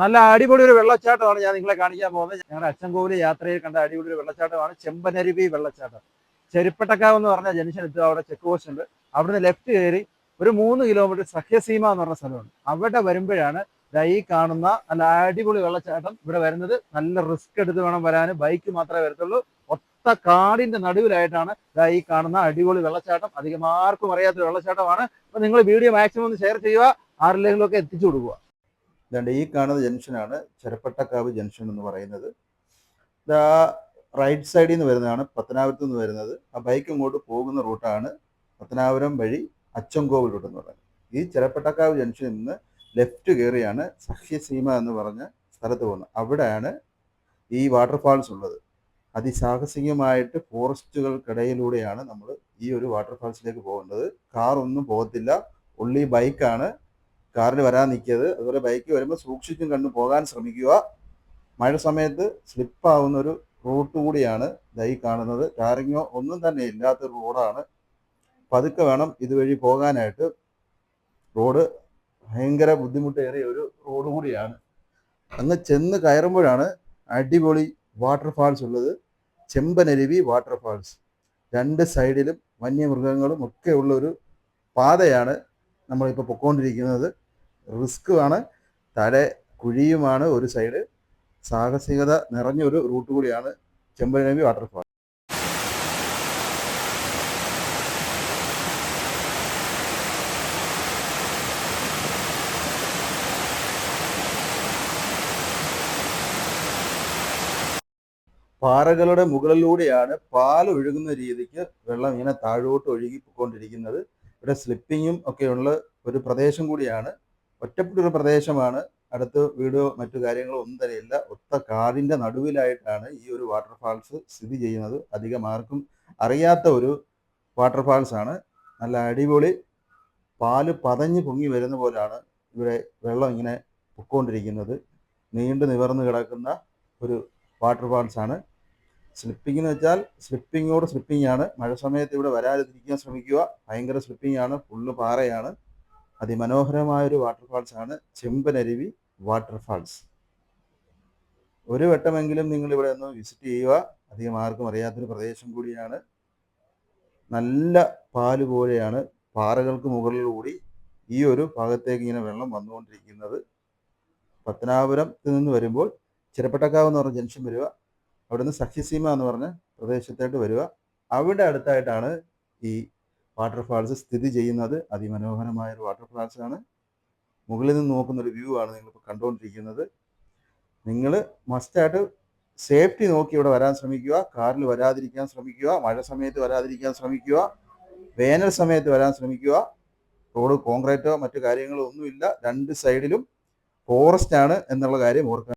നല്ല അടിപൊളി ഒരു വെള്ളച്ചാട്ടമാണ് ഞാൻ നിങ്ങളെ കാണിക്കാൻ പോകുന്നത്. ഞങ്ങളുടെ അച്ചൻകോവിൽ യാത്രയിൽ കണ്ട അടിപൊളി ഒരു വെള്ളച്ചാട്ടമാണ്. ചെമ്പനരുവി വെള്ളച്ചാട്ടം. ചെരുപ്പട്ടക്കാവ് എന്ന് പറഞ്ഞ ജംഗ്ഷൻ എത്തുക അവിടെ ചെക്ക് പോസ്റ്റ് ഉണ്ട്. അവിടുന്ന് ലെഫ്റ്റ് കയറി ഒരു മൂന്ന് കിലോമീറ്റർ സഖ്യസീമ എന്ന് പറഞ്ഞ സ്ഥലമുണ്ട്. അവിടെ വരുമ്പോഴാണ് ഈ കാണുന്ന നല്ല അടിപൊളി വെള്ളച്ചാട്ടം ഇവിടെ വരുന്നത്. നല്ല റിസ്ക് എടുത്ത് വേണം വരാൻ. ബൈക്ക് മാത്രമേ വരത്തുള്ളൂ. ഒത്ത കാടിന്റെ നടുവിലായിട്ടാണ് ഈ കാണുന്ന അടിപൊളി വെള്ളച്ചാട്ടം. അധികം ആർക്കും അറിയാത്തൊരു വെള്ളച്ചാട്ടമാണ്. അപ്പൊ നിങ്ങൾ വീഡിയോ മാക്സിമം ഒന്ന് ഷെയർ ചെയ്യുക. ആരിലെങ്കിലും ഒക്കെ എത്തിച്ചു കൊടുക്കുക. ഇതാണ്ട് ഈ കാണുന്ന ജംഗ്ഷനാണ് ചെറുപ്പട്ടക്കാവ് ജംഗ്ഷൻ എന്ന് പറയുന്നത്. ഇതാ റൈറ്റ് സൈഡിൽ നിന്ന് വരുന്നതാണ് പത്തനാപുരത്ത് നിന്ന് വരുന്നത്. ആ ബൈക്ക് ഇങ്ങോട്ട് പോകുന്ന റൂട്ടാണ് പത്തനാപുരം വഴി അച്ചൻകോവിൽ റൂട്ട് എന്ന് പറയുന്നത്. ഈ ചെറുപ്പട്ടക്കാവ് ജംഗ്ഷനിൽ നിന്ന് ലെഫ്റ്റ് കയറിയാണ് സഹ്യസീമ എന്ന് പറഞ്ഞ സ്ഥലത്ത് പോകുന്നത്. അവിടെയാണ് ഈ വാട്ടർഫാൾസ് ഉള്ളത്. അതിസാഹസികമായിട്ട് ഫോറസ്റ്റുകൾക്കിടയിലൂടെയാണ് നമ്മൾ ഈ ഒരു വാട്ടർഫാൾസിലേക്ക് പോകേണ്ടത്. കാറൊന്നും പോകത്തില്ല. ഉള്ളി ബൈക്കാണ്. കാറിൽ വരാൻ നിൽക്കിയത്. അതുപോലെ ബൈക്ക് വരുമ്പോൾ സൂക്ഷിച്ചും കണ്ടു പോകാൻ ശ്രമിക്കുക. മഴ സമയത്ത് സ്ലിപ്പാവുന്ന ഒരു റൂട്ട് കൂടിയാണ് ദൈ കാണുന്നത്. ടാറിങ്ങോ ഒന്നും തന്നെ ഇല്ലാത്ത റോഡാണ്. പതുക്കെ വേണം ഇതുവഴി പോകാനായിട്ട്. റോഡ് ഭയങ്കര ബുദ്ധിമുട്ടേറിയ ഒരു റോഡ് കൂടിയാണ്. അങ്ങ് ചെന്ന് കയറുമ്പോഴാണ് അടിപൊളി വാട്ടർഫാൾസ് ഉള്ളത്. ചെമ്പനരുവി വാട്ടർഫാൾസ്. രണ്ട് സൈഡിലും വന്യമൃഗങ്ങളും ഒക്കെ ഉള്ള ഒരു പാതയാണ് നമ്മളിപ്പോൾ പൊക്കോണ്ടിരിക്കുന്നത്. റിസ്ക്കുമാണ് തല കുഴിയുമാണ് ഒരു സൈഡ്. സാഹസികത നിറഞ്ഞൊരു റൂട്ട് കൂടിയാണ് ചെമ്പനവി വാട്ടർഫാൾ. പാറകളുടെ മുകളിലൂടെയാണ് പാൽ ഒഴുകുന്ന രീതിക്ക് വെള്ളം ഇങ്ങനെ താഴോട്ട് ഒഴുകി പോയിക്കൊണ്ടിരിക്കുന്നത് ഇവിടെ സ്ലിപ്പിങ്ങും ഒക്കെയുള്ള ഒരു പ്രദേശം കൂടിയാണ്. ഒറ്റപ്പെട്ടൊരു പ്രദേശമാണ്. അടുത്ത് വീടോ മറ്റു കാര്യങ്ങളോ ഒന്നും തന്നെ ഇല്ല ഒത്ത കാടിന്റെ നടുവിലായിട്ടാണ് ഈ ഒരു വാട്ടർഫാൾസ് സ്ഥിതി ചെയ്യുന്നത്. അധികം ആർക്കും അറിയാത്ത ഒരു വാട്ടർഫാൾസ് ആണ്. നല്ല അടിപൊളി പാൽ പതഞ്ഞ് പൊങ്ങി വരുന്ന പോലെയാണ് ഇവിടെ വെള്ളം ഇങ്ങനെ പൊക്കോണ്ടിരിക്കുന്നത്. നീണ്ടു നിവർന്ന് കിടക്കുന്ന ഒരു വാട്ടർഫാൾസ് ആണ്. സ്ലിപ്പിംഗ് എന്ന് വെച്ചാൽ സ്ലിപ്പിങ്ങോട് സ്ലിപ്പിംഗ് ആണ്. മഴ സമയത്ത് ഇവിടെ വരാതിരിക്കാൻ ശ്രമിക്കുക. ഭയങ്കര സ്ലിപ്പിംഗ് ആണ്. ഫുള്ള് പാറയാണ്. അതിമനോഹരമായ ഒരു വാട്ടർഫാൾസ് ആണ് ചെമ്പനരുവി വാട്ടർഫാൾസ്. ഒരു വട്ടമെങ്കിലും നിങ്ങൾ ഇവിടെ ഒന്ന് വിസിറ്റ് ചെയ്യുക. അധികം ആർക്കും അറിയാത്തൊരു പ്രദേശം കൂടിയാണ്. നല്ല പാൽ പോലെയാണ് പാറകൾക്ക് മുകളിലൂടി ഈ ഒരു ഭാഗത്തേക്ക് ഇങ്ങനെ വെള്ളം വന്നുകൊണ്ടിരിക്കുന്നത്. പത്തനാപുരത്ത് നിന്ന് വരുമ്പോൾ ചിരപ്പട്ടക്കാവ് എന്ന് പറഞ്ഞ ജംഗ്ഷൻ വരിക അവിടുന്ന് സഖ്യസീമ എന്ന് പറഞ്ഞ പ്രദേശത്തായിട്ട് വരിക. അവിടെ അടുത്തായിട്ടാണ് ഈ വാട്ടർഫാൾസ് സ്ഥിതി ചെയ്യുന്നത് അതിമനോഹരമായ ഒരു വാട്ടർഫാൾസ് ആണ് മുകളിൽ നിന്ന് നോക്കുന്ന ഒരു വ്യൂ ആണ് നിങ്ങളിപ്പോൾ കണ്ടുകൊണ്ടിരിക്കുന്നത് നിങ്ങൾ മസ്റ്റായിട്ട് സേഫ്റ്റി നോക്കി ഇവിടെ വരാൻ ശ്രമിക്കുക. കാറിൽ വരാതിരിക്കാൻ ശ്രമിക്കുക. മഴ സമയത്ത് വരാതിരിക്കാൻ ശ്രമിക്കുക. വേനൽ സമയത്ത് വരാൻ ശ്രമിക്കുക. റോഡ് കോൺക്രീറ്റോ മറ്റു കാര്യങ്ങളോ ഒന്നുമില്ല. രണ്ട് സൈഡിലും ഫോറസ്റ്റ് ആണ് എന്നുള്ള കാര്യം ഓർക്കുക